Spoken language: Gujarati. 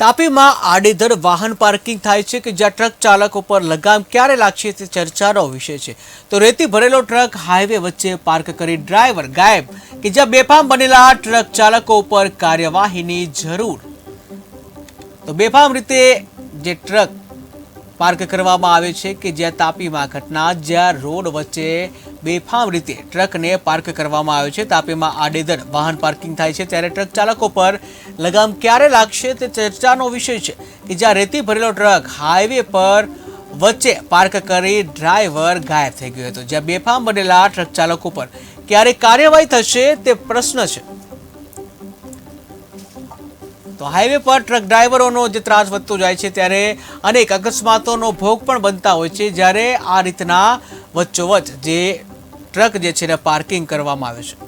તાપીમાં આડેધડ વાહન પાર્કિંગ થાય છે કે જ્યાં ટ્રક ચાલકો પર લગામ ક્યારે લાગશે તે ચર્ચાનો વિષય છે. તો રેતી ભરેલો ટ્રક હાઈવે વચ્ચે પાર્ક કરી ડ્રાઈવર ગાયબ, કે જ્યાં બેફામ બનેલા ટ્રક ચાલકો ઉપર કાર્યવાહીની જરૂર. તો બેફામ રીતે જે ટ્રક પાર્ક કરવામાં આવે છે કે જ્યાં તાપીમાં ઘટના, જ્યાં રોડ વચ્ચે બેફામ રીતે ટ્રકને પાર્ક કરવામાં આવે છે. તાપીમાં આડેધડ વાહન પાર્કિંગ થાય છે ત્યારે ટ્રક ચાલકો પર લગામ ક્યારે લાગશે તે ચર્ચાનો વિષય છે કે જ્યાં રેતી ભરેલો ટ્રક હાઈવે પર વચ્ચે પાર્ક કરી ડ્રાઈવર ગાયબ થઈ ગયો હતો. જ્યાં બેફામ બનેલા ટ્રક ચાલકો પર ક્યારે કાર્યવાહી થશે તે પ્રશ્ન છે. તો હાઈવે પર ટ્રક ડ્રાઈવરોનો જે ત્રાસ વધતો જાય છે ત્યારે અનેક અકસ્માતોનો ભોગ પણ બનતા હોય છે જ્યારે આ રીતના વચ્ચોવચ્ચ જે ટ્રક જે છે એને પાર્કિંગ કરવામાં આવે છે.